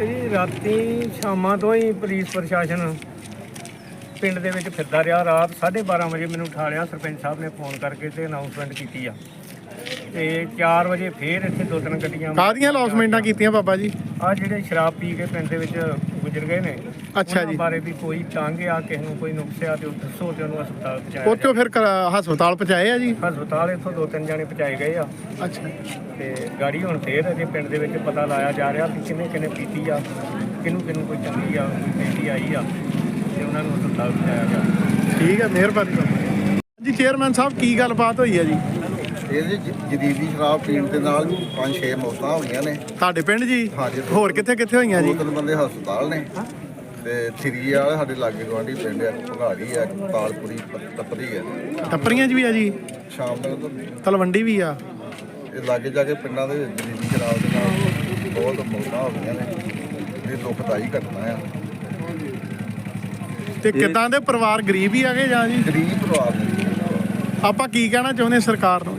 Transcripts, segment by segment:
ਇਹ ਰਾਤੀ ਸ਼ਾਮਾਂ ਤੋਂ ਹੀ ਪੁਲਿਸ ਪ੍ਰਸ਼ਾਸਨ ਪਿੰਡ ਦੇ ਵਿੱਚ ਫਿਰਦਾ ਰਿਹਾ। ਰਾਤ 12:30 ਵਜੇ ਮੈਨੂੰ ਉਠਾ ਲਿਆ ਸਰਪੰਚ ਸਾਹਿਬ ਨੇ ਫੋਨ ਕਰਕੇ ਤੇ ਅਨਾਉਂਸਮੈਂਟ ਕੀਤੀ ਆ। ਤੇ 4 ਵਜੇ ਫੇਰ ਇੱਥੇ ਦੋ ਤਿੰਨ ਗੱਡੀਆਂ ਕਾਹਦੀਆਂ ਲੌਸਮੈਂਟਾਂ ਕੀਤੀਆਂ ਬਾਬਾ ਜੀ? ਆ ਜਿਹੜੇ ਸ਼ਰਾਬ ਪੀ ਕੇ ਪਿੰਡ ਦੇ ਵਿੱਚ ਗੁਜ਼ਰ ਗਏ ਨੇ। ਅੱਛਾ ਉਹਨਾਂ ਜੀ। ਬਾਰੇ ਵੀ ਕੋਈ ਤੰਗ ਆ ਕਿਸੇ ਨੂੰ ਕੋਈ ਨੁਕਸ ਆ ਤੇ ਉਹ ਦੱਸੋ ਤੇ ਉਹਨੂੰ ਹਸਪਤਾਲ ਪਹੁੰਚਾਇਆ ਉੱਥੋਂ ਫਿਰ ਹਸਪਤਾਲ ਪਹੁੰਚਾਏ ਆ ਜੀ? ਜਾਏ। ਹਸਪਤਾਲ ਇੱਥੋਂ ਦੋ ਤਿੰਨ ਜਾਣੇ ਪਹੁੰਚਾਏ ਗਏ ਆ। ਅੱਛਾ। ਤੇ ਗਾੜੀ ਹੁਣ ਫੇਰ ਅਜੇ ਪਿੰਡ ਦੇ ਵਿੱਚ ਪਤਾ ਲਾਇਆ ਜਾ ਰਿਹਾ ਕਿ ਕਿੰਨੇ ਕਿੰਨੇ ਪੀਤੀ ਆ ਕਿਹਨੂੰ ਕਿਹਨੂੰ ਕੋਈ ਚੰਗੀ ਆ ਕੋਈ ਪੈਂਦੀ ਆਈ ਆ ਤੇ ਉਹਨਾਂ ਨੂੰ ਹਸਪਤਾਲ ਪਹੁੰਚਾਇਆ ਗਿਆ ਠੀਕ ਹੈ ਮਿਹਰਬਾਨੀ। ਜੀ ਚੇਅਰਮੈਨ ਸਾਹਿਬ ਕੀ ਗੱਲਬਾਤ ਹੋਈ ਹੈ ਜੀ? ਇਹਦੇ ਜਦੀਦੀ ਸ਼ਰਾਬ ਪੀਣ ਦੇ ਨਾਲ ਪੰਜ ਛੇ ਮੌਤਾਂ ਹੋਈਆਂ ਨੇ। ਤੁਹਾਡੇ ਪਿੰਡ ਜੀ? ਹਾਂਜੀ। ਹੋਰ ਕਿੱਥੇ ਕਿੱਥੇ ਹੋਈਆਂ ਜੀ? ਤਿੰਨ ਬੰਦੇ ਹਸਪਤਾਲ ਨੇ ਤੇ ਥਰੀ ਵਾਲੇ ਸਾਡੇ ਲਾਗੇ ਗਵਾਂਢੀ ਪਿੰਡ ਆ ਭਗਾੜੀ ਆ ਤਾਲਪੁਰੀ ਪ- ਤਪਰੀ ਆ। ਟੱਪਰੀਆਂ 'ਚ ਵੀ ਆ ਜੀ? ਸ਼ਾਮ ਤੱਕ ਤਾਂ ਤਲਵੰਡੀ ਵੀ ਆ? ਇਹ ਲਾਗੇ ਜਾ ਕੇ ਪਿੰਡਾਂ ਦੇ ਵਿੱਚ ਜਦੀਦੀ ਸ਼ਰਾਬ ਦੇ ਨਾਲ ਬਹੁਤ ਮੌਤਾਂ ਹੋ ਗਈਆਂ ਨੇ। ਇਹ ਦੁਖਦਾਈ ਘਟਨਾ ਆ। ਤੇ ਕਿਦਾਂ ਦੇ ਪਰਿਵਾਰ ਗਰੀਬ ਹੀ ਆਗੇ ਜਾਂ ਜੀ? ਗਰੀਬ ਪਰਿਵਾਰ ਨੇ। ਆਪਾਂ ਕੀ ਕਹਿਣਾ ਚਾਹੁੰਦੇ ਸਰਕਾਰ ਨੂੰ?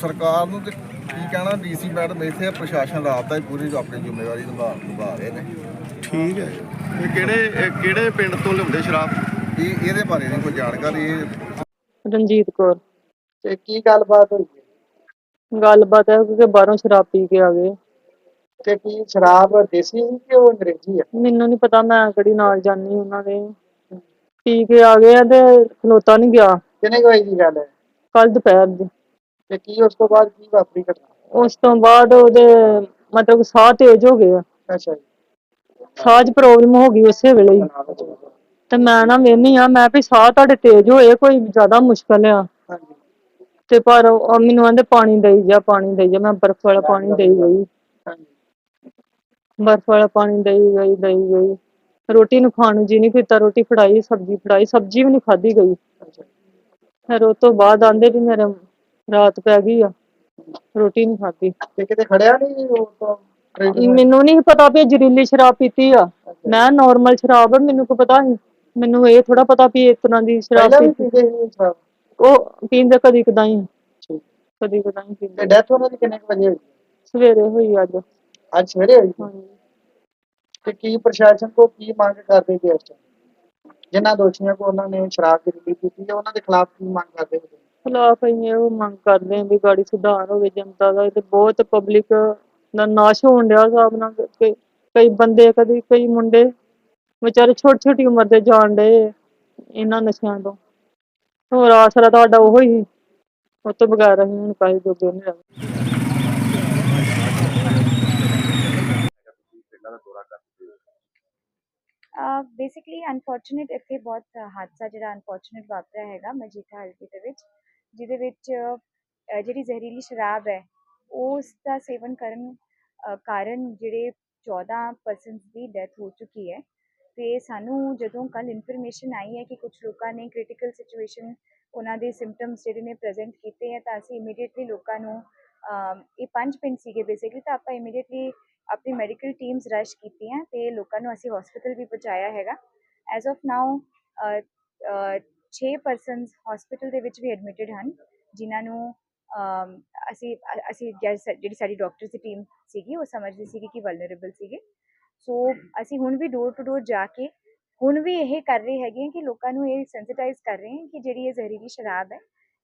ਸਰਕਾਰ ਨੂੰ ਤੇ ਕੀ ਕਹਿਣਾ ਡੀਸੀ ਮੈਡਮ ਇੱਥੇ ਆ, ਪ੍ਰਸ਼ਾਸਨ ਰਾਤ ਦਾ ਹੀ ਪੂਰੀ ਆਪਣੀ ਜ਼ਿੰਮੇਵਾਰੀ ਨਿਭਾ ਨਿਭਾ ਰਹੇ ਨੇ। ਠੀਕ ਹੈ। ਇਹ ਕਿਹੜੇ ਇਹ ਕਿਹੜੇ ਪਿੰਡ ਤੋਂ ਲਿਆਉਂਦੇ ਸ਼ਰਾਬ? ਇਹ ਇਹਦੇ ਬਾਰੇ ਨਹੀਂ ਕੋਈ ਜਾਣਕਾਰੀ। ਇਹ ਰਣਜੀਤ ਕੌਰ। ਤੇ ਕੀ ਗੱਲਬਾਤ ਹੋਈ? ਹੈ? ਗੱਲਬਾਤ ਹੈ ਕਿ ਬਾਹਰੋਂ ਸ਼ਰਾਬ ਪੀ ਕੇ ਆ ਗਏ। ਤੇ ਕੀ ਸ਼ਰਾਬ ਦੇਸੀ ਸੀ ਕਿ ਉਹ ਅੰਗਰੇਜ਼ੀ ਹੈ ਮੈਨੂੰ ਨਹੀਂ ਪਤਾ ਮੈਂ ਕਿਹੜੀ ਨਾਲ ਜਾਣੀ ਉਹਨਾਂ ਦੇ। ਪੀ ਕੇ ਆ ਗਏ ਆ ਤੇ ਖਲੋਤਾ ਨਹੀਂ ਗਿਆ। ਕਿੰਨੇ ਕੁ ਵਜੇ ਦੀ ਗੱਲ ਹੈ? ਕੱਲ ਦੁਪਹਿਰ ਦੀ। ਤੇ ਕੀ ਉਸ ਤੋਂ ਬਾਅਦ ਕੀ ਵਾਪਰੀ ਘਟਨਾ? ਉਸ ਤੋਂ ਬਾਅਦ ਉਹਦੇ ਮਤਲਬ ਸਾਹ ਤੇਜ਼ ਹੋ ਗਿਆ ਅੱਛਾ ਜੀ। ਸਾਹ 'ਚ ਪ੍ਰੋਬਲਮ ਹੋ ਗਈ ਉਸੇ ਵੇਲੇ ਹੀ। ਤੇ ਮੈਂ ਨਾ ਵੇਹਨੀ ਆ ਮੈਂ ਵੀ ਸਾਹ ਤੁਹਾਡੇ ਤੇਜ਼ ਹੋਏ ਕੋਈ ਜ਼ਿਆਦਾ ਮੁਸ਼ਕਲ ਆ। ਹਾਂਜੀ ਤੇ ਪਰ ਉਹ ਮੈਨੂੰ ਆਂਦੇ ਪਾਣੀ ਦੇਈ ਜਾ ਪਾਣੀ ਦੇਈ ਜਾ ਮੈਂ ਬਰਫ਼ ਵਾਲਾ ਪਾਣੀ ਦੇਈ ਗਈ। ਹਾਂਜੀ ਬਰਫ਼ ਵਾਲਾ ਪਾਣੀ ਦੇਈ ਗਈ ਦੇਈ ਗਈ। ਰੋਟੀ ਨੂੰ ਖਾਣ ਨੂੰ ਜੀ ਨਹੀਂ ਕੀਤਾ ਰੋਟੀ ਫੜਾਈ ਸਬਜ਼ੀ ਫੜਾਈ ਸਬਜ਼ੀ ਵੀ ਨਹੀਂ ਖਾਧੀ ਗਈ। ਅੱਛਾ ਫਿਰ ਉਹ ਤੋਂ ਬਾਅਦ ਆਂਦੇ ਵੀ ਮੇਰੇ ਰਾਤ ਪੈ ਗਈ ਆ। ਰੋਟੀ ਨਹੀਂ ਖਾਧੀ। ਤੇ ਕਿਤੇ ਖੜਿਆ ਨਹੀਂ ਉਹ ਤੋਂ ਮੈਨੂੰ ਨਹੀਂ ਪਤਾ ਵੀ ਇਹ ਜ਼ਹਿਰੀਲੀ ਸ਼ਰਾਬ ਪੀਤੀ ਆ। ਮੈਂ ਨਾਰਮਲ ਸ਼ਰਾਬ ਆ ਮੈਨੂੰ ਕੋ ਪਤਾ ਸੀ ਮੈਨੂੰ ਇਹ ਥੋੜਾ ਪਤਾ ਵੀ ਇਸ ਤਰ੍ਹਾਂ ਦੀ ਸ਼ਰਾਬ ਪਹਿਲਾਂ ਵੀ ਪੀਤੀ। ਪੀਂਦੇ ਸੀ ਸ਼ਰਾਬ? ਉਹ ਪੀਂਦੇ ਕਦੀ ਕਦਾਈ। ਠੀਕ। ਕਦੀ ਕਦਾਈ ਤੇ ਪੀਂਦੇ ਡੈਥ ਉਹਨਾਂ ਦੀ ਕਿੰਨੇ ਕੁ ਵਜੇ ਹੋਈ? ਸਵੇਰੇ ਹੋਈ ਅੱਜ। ਅੱਜ ਸਵੇਰੇ ਹੋਈ? ਸੀ। ਹਾਂਜੀ। ਤੇ ਕੀ ਪ੍ਰਸ਼ਾਸਨ ਕੋ ਕੀ ਮੰਗ ਕਰਦੇ ਜੀ ਇਸ time? ਜਿਨ੍ਹਾਂ ਦੋਸ਼ੀਆਂ ਕੋ ਉਹਨਾਂ ਨੇ ਸ਼ਰਾਬ ਦੀ ਰਿਲੀਜ਼ ਕੀਤੀ ਹੈ ਉਹਨਾਂ ਦੇ ਖਿਲਾਫ ਕੀ ਮੰਗ ਕਰਦੇ ਹੋ ਖਿਲਾਫ ਅਸੀਂ ਇਹੋ ਮੰਗ ਕਰਦੇ ਹਾਂ ਵੀ ਗਾੜੀ ਸੁਧਾਰ ਹੋਵੇ ਜਨਤਾ ਦਾ ਤੇ ਬਹੁਤ ਪਬਲਿਕ ਦਾ ਨਾਸ਼ ਹੋਣ ਡਿਆ ਹਿਸਾਬ ਨਾਲ ਕਿ- ਕਈ ਬੰਦੇ ਕਦੀ ਕਈ ਮੁੰਡੇ ਵਿਚਾਰੇ ਛੋਟੀ ਛੋਟੀ ਉਮਰ ਦੇ ਜਾਣ ਡਏ ਇਹਨਾਂ ਨਸ਼ਿਆਂ ਤੋਂ। ਹੋਰ ਆਸਰਾ ਤੁਹਾਡਾ ਉਹੋ ਹੀ, ਉਹ ਤੋਂ ਬਗੈਰ ਅਸੀਂ ਹੁਣ ਕਾਹੇ ਜੋਗੇ ਨਹੀਂ ਰਹਿ ਬੇਸਿਕਲੀ ਅਨਫੋਰਚੂਨੇਟ ਇੱਥੇ ਬਹੁਤ ਹਾਦਸਾ ਜਿਹੜਾ ਅਨਫੋਰਚੂਨੇਟ ਵਾਪਰਿਆ ਹੈਗਾ ਮਜੀਠਾ ਹਲਕੇ ਦੇ ਵਿੱਚ। ਜਿਹਦੇ ਵਿੱਚ ਜਿਹੜੀ ਜ਼ਹਿਰੀਲੀ ਸ਼ਰਾਬ ਹੈ ਉਸ ਦਾ ਸੇਵਨ ਕਰਨ ਕਾਰਨ ਜਿਹੜੇ 14 ਪਰਸਨਸ ਦੀ ਡੈਥ ਹੋ ਚੁੱਕੀ ਹੈ। ਤੇ ਸਾਨੂੰ ਜਦੋਂ ਕੱਲ ਇਨਫੋਰਮੇਸ਼ਨ ਆਈ ਹੈ ਕਿ ਕੁਝ ਲੋਕਾਂ ਨੇ ਕ੍ਰਿਟੀਕਲ ਸਿਚੁਏਸ਼ਨ ਉਹਨਾਂ ਦੇ ਸਿੰਪਟਮਸ ਜਿਹੜੇ ਨੇ ਪ੍ਰੈਜ਼ੈਂਟ ਕੀਤੇ ਹੈ, ਤਾਂ ਅਸੀਂ ਇਮੀਡੀਏਟਲੀ ਲੋਕਾਂ ਨੂੰ ਇਹ ਪੰਜ ਪਿੰਡ ਸੀਗੇ ਬੇਸਿਕਲੀ ਤਾਂ ਆਪਾਂ ਇਮੀਡੀਏਟਲੀ ਆਪਣੀ ਮੈਡੀਕਲ ਟੀਮਸ ਰਸ਼ ਕੀਤੀਆਂ ਤੇ ਲੋਕਾਂ ਨੂੰ ਅਸੀਂ ਹਸਪੀਟਲ ਵੀ ਪਹੁੰਚਾਇਆ ਹੈਗਾ। As of now 6 persons hospital ਦੇ ਵਿੱਚ ਵੀ ਐਡਮਿਟਡ ਹਨ, ਜਿਨ੍ਹਾਂ ਨੂੰ ਅਸੀਂ ਅਸੀਂ ਜਿਹੜੀ ਸਾਡੀ ਡਾਕਟਰਸ ਦੀ ਟੀਮ ਸੀਗੀ, ਉਹ ਸਮਝਦੀ ਸੀਗੀ ਕਿ ਵਲਨਰੇਬਲ ਸੀਗੇ। ਸੋ ਅਸੀਂ ਹੁਣ ਵੀ ਡੋਰ ਟੂ ਡੋਰ ਜਾ ਕੇ ਹੁਣ ਵੀ ਇਹ ਕਰ ਰਹੇ ਹੈਗੇ ਹਾਂ ਕਿ ਲੋਕਾਂ ਨੂੰ ਇਹ ਸੈਂਸਿਟਾਈਜ਼ ਕਰ ਰਹੇ ਹਾਂ ਕਿ ਜਿਹੜੀ ਇਹ ਜ਼ਹਿਰੀਲੀ ਸ਼ਰਾਬ ਹੈ,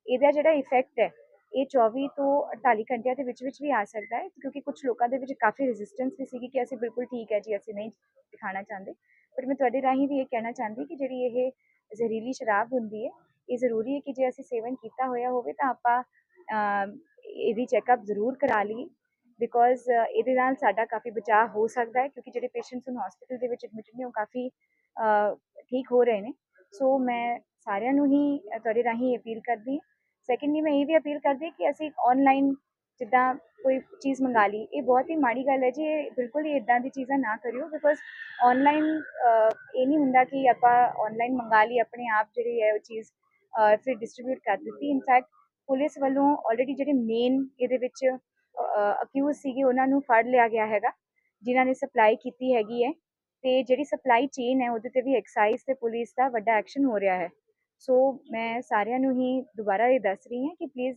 ਇਹਦਾ ਜਿਹੜਾ ਇਫੈਕਟ ਹੈ, ਇਹ 24 ਤੋਂ 48 ਘੰਟਿਆਂ ਦੇ ਵਿੱਚ ਵਿੱਚ ਵੀ ਆ ਸਕਦਾ ਹੈ, ਕਿਉਂਕਿ ਕੁਝ ਲੋਕਾਂ ਦੇ ਵਿੱਚ ਕਾਫੀ ਰੈਜ਼ਿਸਟੈਂਸ ਵੀ ਸੀਗੀ ਕਿ ਅਸੀਂ ਬਿਲਕੁਲ ਠੀਕ ਹੈ ਜੀ, ਅਸੀਂ ਨਹੀਂ ਦਿਖਾਣਾ ਚਾਹੁੰਦੇ। ਪਰ ਮੈਂ ਤੁਹਾਡੇ ਰਾਹੀਂ ਵੀ ਇਹ ਕਹਿਣਾ ਚਾਹੁੰਦੀ ਕਿ ਜਿਹੜੀ ਇਹ ਜ਼ਹਿਰੀਲੀ ਸ਼ਰਾਬ ਹੁੰਦੀ ਹੈ, ਇਹ ਜ਼ਰੂਰੀ ਹੈ ਕਿ ਜੇ ਅਸੀਂ ਸੇਵਨ ਕੀਤਾ ਹੋਇਆ ਹੋਵੇ ਤਾਂ ਆਪਾਂ ਇਹਦੀ ਚੈੱਕਅਪ ਜ਼ਰੂਰ ਕਰਾ ਲਈਏ ਬਿਕੋਜ਼ ਇਹਦੇ ਨਾਲ ਸਾਡਾ ਕਾਫੀ ਬਚਾਅ ਹੋ ਸਕਦਾ ਹੈ, ਕਿਉਂਕਿ ਜਿਹੜੇ ਪੇਸ਼ੈਂਟਸ ਨੂੰ ਹਸਪੀਟਲ ਦੇ ਵਿੱਚ ਐਡਮਿਟ ਨੇ ਉਹ ਕਾਫੀ ਠੀਕ ਹੋ ਰਹੇ ਨੇ ਸੋ ਮੈਂ ਸਾਰਿਆਂ ਨੂੰ ਹੀ ਤੁਹਾਡੇ ਰਾਹੀਂ ਅਪੀਲ ਕਰਦੀ ਹਾਂ। ਸੈਕੰਡਲੀ ਮੈਂ ਇਹ ਵੀ ਅਪੀਲ ਕਰਦੀ ਹਾਂ ਕਿ ਅਸੀਂ ਆਨਲਾਈਨ ਜਿੱਦਾਂ ਕੋਈ ਚੀਜ਼ ਮੰਗਾ ਲਈ, ਇਹ ਬਹੁਤ ਹੀ ਮਾੜੀ ਗੱਲ ਹੈ ਜੀ, ਇਹ ਬਿਲਕੁਲ ਹੀ ਇਦਾਂ ਦੀ ਚੀਜ਼ਾਂ ਨਾ ਕਰਿਓ ਬਿਕੋਜ਼ ਆਨਲਾਈਨ ਇਹ ਨਹੀਂ ਹੁੰਦਾ ਕਿ ਆਪਾਂ ਆਨਲਾਈਨ ਮੰਗਾ ਲਈ, ਆਪਣੇ ਆਪ ਜਿਹੜੀ ਹੈ ਉਹ ਚੀਜ਼ ਫਿਰ ਡਿਸਟ੍ਰੀਬਿਊਟ ਕਰ ਦਿੱਤੀ। ਇਨਫੈਕਟ ਪੁਲਿਸ ਵੱਲੋਂ ਆਲਰੇਡੀ ਜਿਹੜੇ ਮੇਨ ਇਹਦੇ ਵਿੱਚ ਅਕਿਊਜ਼ ਸੀਗੇ, ਉਹਨਾਂ ਨੂੰ ਫੜ ਲਿਆ ਗਿਆ ਹੈਗਾ, ਜਿਨ੍ਹਾਂ ਨੇ ਸਪਲਾਈ ਕੀਤੀ ਹੈਗੀ ਹੈ। ਤੇ ਜਿਹੜੀ ਸਪਲਾਈ ਚੇਨ ਹੈ, ਉਹਦੇ ਤੇ ਵੀ ਐਕਸਾਈਜ਼ ਤੇ ਪੁਲਿਸ ਦਾ ਵੱਡਾ ਐਕਸ਼ਨ ਹੋ ਰਿਹਾ ਹੈ। ਸੋ ਮੈਂ ਸਾਰਿਆਂ ਨੂੰ ਹੀ ਦੁਬਾਰਾ ਇਹ ਦੱਸ ਰਹੀ ਹਾਂ ਕਿ ਪਲੀਜ਼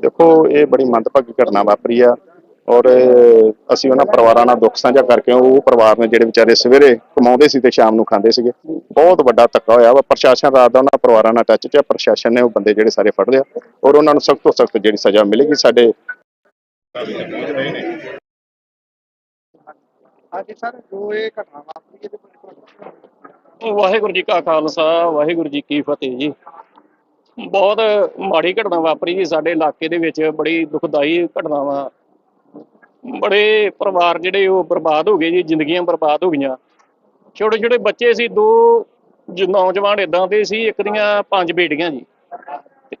ਦੇਖੋ ਇਹ ਬੜੀ ਮੰਦਭਾਗੀ ਘਟਨਾ ਵਾਪਰੀ ਆ ਔਰ ਅਸੀਂ ਉਹਨਾਂ ਪਰਿਵਾਰਾਂ ਨਾਲ ਦੁੱਖ ਸਾਂਝਾ ਕਰਕੇ ਉਹ ਪਰਿਵਾਰ ਨੇ ਜਿਹੜੇ ਵਿਚਾਰੇ ਸਵੇਰੇ ਕਮਾਉਂਦੇ ਸੀ ਤੇ ਸ਼ਾਮ ਨੂੰ ਖਾਂਦੇ ਸੀਗੇ ਬਹੁਤ ਵੱਡਾ ਧੱਕਾ ਹੋਇਆ ਵਾ। ਪ੍ਰਸ਼ਾਸਨ ਰਾਤ ਦਾ ਉਹਨਾਂ ਪਰਿਵਾਰਾਂ ਨਾਲ ਟੱਚ 'ਚ ਪ੍ਰਸ਼ਾਸਨ ਨੇ ਉਹ ਬੰਦੇ ਜਿਹੜੇ ਸਾਰੇ ਫੜ ਲਿਆ ਔਰ ਉਹਨਾਂ ਨੂੰ ਸਖਤ ਤੋਂ ਸਖਤ ਜਿਹੜੀ ਸਜ਼ਾ ਮਿਲੇਗੀ ਸਾਡੇ ਹਾਂਜੀ ਸਰ ਜੋ ਇਹ ਘਟਨਾ ਵਾਪਰੀ ਇਹਦੇ ਵਾਹਿਗੁਰੂ ਜੀ ਕਾ ਖਾਲਸਾ ਵਾਹਿਗੁਰੂ ਜੀ ਕੀ ਫਤਿਹ ਜੀ। ਬਹੁਤ ਮਾੜੀ ਘਟਨਾ ਵਾਪਰੀ ਜੀ ਸਾਡੇ ਇਲਾਕੇ ਦੇ ਵਿੱਚ, ਬੜੀ ਦੁਖਦਾਈ ਘਟਨਾ ਵਾ। ਬੜੇ ਪਰਿਵਾਰ ਜਿਹੜੇ ਉਹ ਬਰਬਾਦ ਹੋ ਗਏ ਜੀ, ਜ਼ਿੰਦਗੀਆਂ ਬਰਬਾਦ ਹੋ ਗਈਆਂ। ਛੋਟੇ ਛੋਟੇ ਬੱਚੇ ਸੀ, ਦੋ ਨੌਜਵਾਨ ਇਦਾਂ ਦੇ ਸੀ, ਇੱਕ ਦੀਆਂ ਪੰਜ ਬੇਟੀਆਂ ਜੀ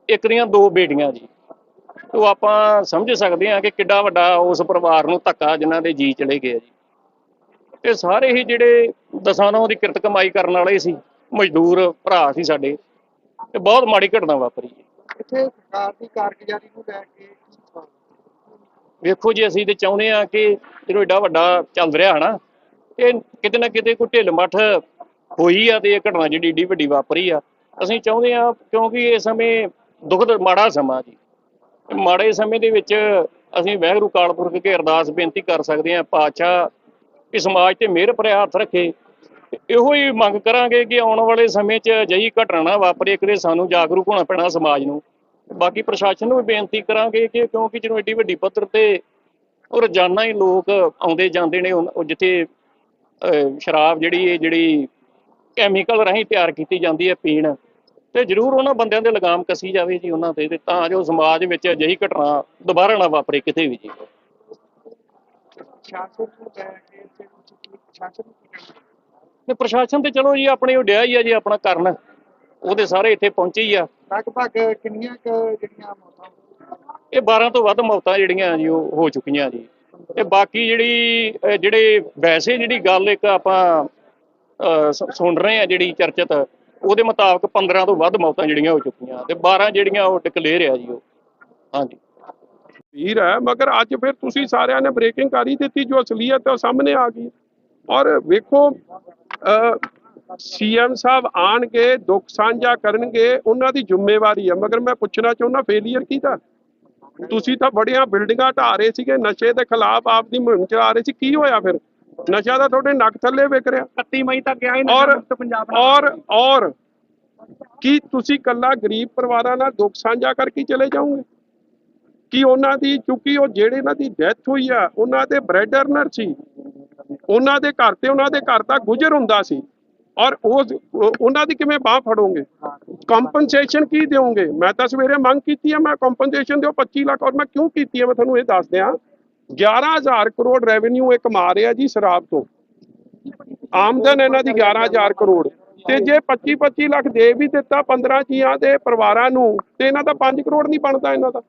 ਇੱਕ ਦੀਆਂ ਦੋ ਬੇਟੀਆਂ ਜੀ। ਉਹ ਆਪਾਂ ਸਮਝ ਸਕਦੇ ਹਾਂ ਕਿ ਕਿੱਡਾ ਵੱਡਾ ਉਸ ਪਰਿਵਾਰ ਨੂੰ ਧੱਕਾ ਜਿਨ੍ਹਾਂ ਦੇ ਜੀ ਚਲੇ ਗਏ ਜੀ। ਤੇ ਸਾਰੇ ਹੀ ਜਿਹੜੇ ਦਸਾਂ ਨੌ ਦੀ ਕਿਰਤ ਕਮਾਈ ਕਰਨ ਵਾਲੇ ਸੀ, ਮਜ਼ਦੂਰ ਭਰਾ ਸੀ ਸਾਡੇ ਤੇ ਬਹੁਤ ਮਾੜੀ ਘਟਨਾ ਵਾਪਰੀ ਹੈ। ਇੱਥੇ ਸਰਕਾਰ ਦੀ ਕਾਰਗੁਜ਼ਾਰੀ ਨੂੰ ਲੈ ਕੇ ਕੀ ਸਵਾਲ? ਵੇਖੋ ਜੀ ਅਸੀਂ ਤੇ ਚਾਹੁੰਦੇ ਆ ਕਿ ਜਦੋਂ ਏਡਾ ਵੱਡਾ ਚੱਲ ਰਿਹਾ ਨਾ ਇਹ ਕਿਤੇ ਨਾ ਕਿਤੇ ਕੋਈ ਢਿੱਲ ਮੱਠ ਹੋਈ ਆ ਤੇ ਇਹ ਘਟਨਾ ਜਿਹੜੀ ਏਡੀ ਵੱਡੀ ਵਾਪਰੀ ਆ। ਅਸੀਂ ਚਾਹੁੰਦੇ ਆ ਕਿਉਂਕਿ ਇਹ ਸਮੇਂ ਦੁਖਦ ਮਾੜਾ ਸਮਾਂ ਜੀ। ਤੇ ਮਾੜੇ ਸਮੇਂ ਦੇ ਵਿੱਚ ਅਸੀਂ ਵਾਹਿਗੁਰੂ ਕਾਲ ਪੁਰਖ ਅੱਗੇ ਅਰਦਾਸ ਬੇਨਤੀ ਕਰ ਸਕਦੇ ਆ ਪਾਤਸ਼ਾਹ ਕਿ ਸਮਾਜ ਤੇ ਮਿਹਰ ਭਰਿਆ ਹੱਥ ਰੱਖੇ। ਇਹੋ ਹੀ ਮੰਗ ਕਰਾਂਗੇ ਕਿ ਆਉਣ ਵਾਲੇ ਸਮੇਂ 'ਚ ਅਜਿਹੀ ਘਟਨਾ ਨਾ ਵਾਪਰੇ ਕਿਤੇ ਸਾਨੂੰ ਜਾਗਰੂਕ ਹੋਣਾ ਪੈਣਾ ਸਮਾਜ ਨੂੰ। ਬਾਕੀ ਪ੍ਰਸ਼ਾਸਨ ਨੂੰ ਵੀ ਬੇਨਤੀ ਕਰਾਂਗੇ ਕਿ ਕਿਉਂਕਿ ਜਦੋਂ ਏਡੀ ਵੱਡੀ ਪੱਧਰ ਤੇ ਰੋਜ਼ਾਨਾ ਹੀ ਲੋਕ ਆਉਂਦੇ ਜਾਂਦੇ ਨੇ, ਉਹ ਜਿੱਥੇ ਸ਼ਰਾਬ ਜਿਹੜੀ ਹੈ ਜਿਹੜੀ ਕੈਮੀਕਲ ਰਾਹੀਂ ਤਿਆਰ ਕੀਤੀ ਜਾਂਦੀ ਹੈ ਪੀਣ, ਤੇ ਜ਼ਰੂਰ ਉਹਨਾਂ ਬੰਦਿਆਂ ਦੇ ਲਗਾਮ ਕਸੀ ਜਾਵੇ ਜੀ ਉਹਨਾਂ ਤੇ, ਤਾਂ ਜੋ ਸਮਾਜ ਵਿੱਚ ਅਜਿਹੀ ਘਟਨਾ ਦੁਬਾਰਾ ਨਾ ਵਾਪਰੇ ਕਿਤੇ ਵੀ ਜੀ। ਸ਼ਾਸਨ ਨੂੰ ਲੈ ਕੇ ਨੂੰ ਤੇ ਪ੍ਰਸ਼ਾਸਨ ਤੇ ਚਲੋ ਜੀ ਆਪਣੇ ਉਹ ਡਿਆ ਹੀ ਆ ਜੀ ਆਪਣਾ ਕਰਨ। ਉਹਦੇ ਸਾਰੇ ਇੱਥੇ ਪਹੁੰਚੇ ਹੀ ਆ। ਲਗਭਗ ਕਿੰਨੀਆਂ ਕੁ ਜਿਹੜੀਆਂ ਮੌਤਾਂ ਇਹ 12 ਤੋਂ ਵੱਧ ਮੌਤਾਂ ਜਿਹੜੀਆਂ ਜੀ ਉਹ ਹੋ ਚੁੱਕੀਆਂ ਜੀ। ਤੇ ਬਾਕੀ ਜਿਹੜੀ ਜਿਹੜੇ ਵੈਸੇ ਜਿਹੜੀ ਗੱਲ ਇੱਕ ਆਪਾਂ ਸੁਣ ਰਹੇ ਆ ਜਿਹੜੀ ਚਰਚਿਤ ਉਹਦੇ ਮੁਤਾਬਕ 15 ਤੋਂ ਵੱਧ ਮੌਤਾਂ ਜਿਹੜੀਆਂ ਹੋ ਚੁੱਕੀਆਂ। ਤੇ 12 ਜਿਹੜੀਆਂ ਉਹ ਡਿਕਲੇਅਰ ਆ ਜੀ ਉਹ। ਹਾਂਜੀ। ਵੀਰ ਹੈ ਮਗਰ ਅੱਜ ਫਿਰ ਤੁਸੀਂ ਸਾਰਿਆਂ ਨੇ ਬ੍ਰੇਕਿੰਗ ਕਰ ਹੀ ਦਿੱਤੀ ਜੋ ਅਸਲੀਅਤ ਹੈ ਉਹ ਸਾਹਮਣੇ ਆ ਗਈ। ਔਰ ਵੇਖੋ ਸੀਐਮ ਸਾਹਿਬ ਆਣਗੇ ਦੁੱਖ ਸਾਂਝਾ ਕਰਨਗੇ ਉਹਨਾਂ ਦੀ ਜ਼ਿੰਮੇਵਾਰੀ ਹੈ ਮਗਰ ਮੈਂ ਪੁੱਛਣਾ ਚਾਹੁੰਦਾ ਫੇਲੀਅਰ ਕਿਹਦਾ ਤੁਸੀਂ ਤਾਂ ਬੜੀਆਂ ਬਿਲਡਿੰਗਾਂ ਢਾ ਰਹੇ ਸੀਗੇ ਨਸ਼ੇ ਦੇ ਖਿਲਾਫ ਆਪਦੀ ਮੁਹਿੰਮ ਚਲਾ ਰਹੇ ਸੀ। ਕੀ ਹੋਇਆ ਫਿਰ? ਨਸ਼ਾ ਤਾਂ ਤੁਹਾਡੇ ਨੱਕ ਥੱਲੇ ਵਿਕ ਰਿਹਾ। 31 ਮਈ ਤੱਕ ਗਿਆ ਔਰ ਔਰ ਔਰ ਕੀ ਤੁਸੀਂ ਕੱਲਾ ਗਰੀਬ ਪਰਿਵਾਰਾਂ ਨਾਲ ਦੁੱਖ ਸਾਂਝਾ ਕਰਕੇ ਚਲੇ ਜਾਓਗੇ? ਕਿ ਉਹਨਾਂ ਦੀ ਕਿਉਂਕਿ ਉਹ ਜਿਹੜੇ ਇਹਨਾਂ ਦੀ ਡੈਥ ਹੋਈ ਆ ਉਹਨਾਂ ਦੇ ਬ੍ਰੈਡ ਅਰਨਰ ਸੀ। ਉਹਨਾਂ ਦੇ ਘਰ ਤੇ ਉਹਨਾਂ ਦੇ ਘਰ ਦਾ ਗੁਜ਼ਰ ਹੁੰਦਾ ਸੀ। ਔਰ ਉਹ ਉਹਨਾਂ ਦੀ ਕਿਵੇਂ ਬਾਹ ਫੜੋਗੇ? ਕੰਪਨਸੇਸ਼ਨ ਕੀ ਦਿਓਗੇ? ਮੈਂ ਤਾਂ ਸਵੇਰੇ ਮੰਗ ਕੀਤੀ ਹੈ ਮੈਂ ਕੰਪਨਸੇਸ਼ਨ ਦਿਓ 25 ਲੱਖ। ਔਰ ਮੈਂ ਕਿਉਂ ਕੀਤੀ ਹੈ ਮੈਂ ਤੁਹਾਨੂੰ ਇਹ ਦੱਸ ਦਿਆਂ 11000 ਕਰੋੜ ਰੈਵਨਿਊ ਇਹ ਕਮਾ ਰਿਹਾ ਜੀ ਸ਼ਰਾਬ ਤੋਂ। ਆਮਦਨ ਇਹਨਾਂ ਦੀ 11000 ਕਰੋੜ। ਤੇ ਜੇ 25 25 ਲੱਖ ਦੇ ਵੀ ਦਿੱਤਾ 15 ਜੀਆਂ ਦੇ ਪਰਿਵਾਰਾਂ ਨੂੰ, ਤੇ ਇਹਨਾਂ ਦਾ 5 ਕਰੋੜ ਨਹੀਂ ਬਣਦਾ ਇਹਨਾਂ ਦਾ।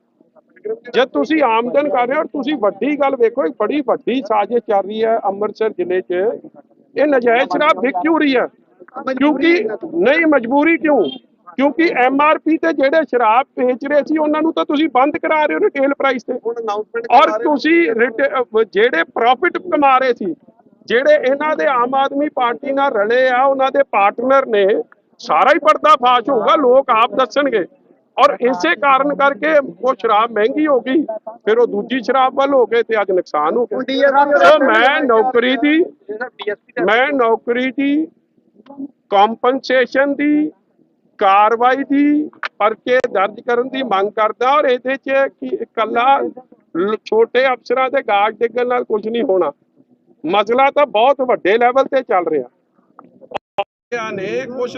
ਜਦ ਤੁਸੀਂ ਆਮਦਨ ਕਰ ਰਹੇ ਹੋ ਤੁਸੀਂ ਵੱਡੀ ਗੱਲ ਵੇਖੋ ਇੱਕ ਬੜੀ ਵੱਡੀ ਸਾਜ਼ਿਸ਼ ਚੱਲ ਰਹੀ ਹੈ ਅੰਮ੍ਰਿਤਸਰ ਜ਼ਿਲ੍ਹੇ 'ਚ। ਇਹ ਨਜਾਇਜ਼ ਸ਼ਰਾਬ ਵਿਕ ਕਿਉਂ ਰਹੀ ਹੈ? ਕਿਉਂਕਿ ਨਹੀਂ ਮਜਬੂਰੀ ਕਿਉਂ? ਕਿਉਂਕਿ ਐਮਆਰਪੀ ਤੇ ਜਿਹੜੇ ਸ਼ਰਾਬ ਵੇਚ ਰਹੇ ਸੀ ਉਹਨਾਂ ਨੂੰ ਤਾਂ ਤੁਸੀਂ ਬੰਦ ਕਰਾ ਰਹੇ ਹੋ ਰਿਟੇਲ ਪ੍ਰਾਈਸ ਤੇ। ਔਰ ਤੁਸੀਂ ਜਿਹੜੇ ਪ੍ਰੋਫਿਟ ਕਮਾ ਰਹੇ ਸੀ ਜਿਹੜੇ ਇਹਨਾਂ ਦੇ ਆਮ ਆਦਮੀ ਪਾਰਟੀ ਨਾਲ ਰਲੇ ਆ ਉਹਨਾਂ ਦੇ ਪਾਰਟਨਰ ਨੇ ਸਾਰਾ ਹੀ ਪਰਦਾ ਫਾਸ਼ ਹੋਊਗਾ ਲੋਕ ਆਪ ਦੱਸਣਗੇ। ਔਰ ਇਸੇ ਕਾਰਨ ਕਰਕੇ ਉਹ ਸ਼ਰਾਬ ਮਹਿੰਗੀ ਹੋ ਗਈ, ਫਿਰ ਉਹ ਦੂਜੀ ਸ਼ਰਾਬ ਵੱਲ ਹੋ ਗਏ ਤੇ ਅੱਜ ਨੁਕਸਾਨ ਹੋ ਗਿਆ। ਮੈਂ ਨੌਕਰੀ ਦੀ, ਮੈਂ ਨੌਕਰੀ ਦੀ ਕੰਪਨਸੇਸ਼ਨ ਦੀ, ਕਾਰਵਾਈ ਦੀ, ਪਰਚੇ ਦਰਜ ਕਰਨ ਦੀ ਮੰਗ ਕਰਦਾ ਔਰ ਇਹਦੇ 'ਚ ਕਿ ਇਕੱਲਾ ਛੋਟੇ ਅਫਸਰਾਂ ਦੇ ਗਾਗ ਡਿੱਗਣ ਨਾਲ ਕੁਝ ਨਹੀਂ ਹੋਣਾ। ਮਸਲਾ ਤਾਂ ਬਹੁਤ ਵੱਡੇ ਲੈਵਲ ਤੇ ਚੱਲ ਰਿਹਾ। ਨੇ ਕੁਝ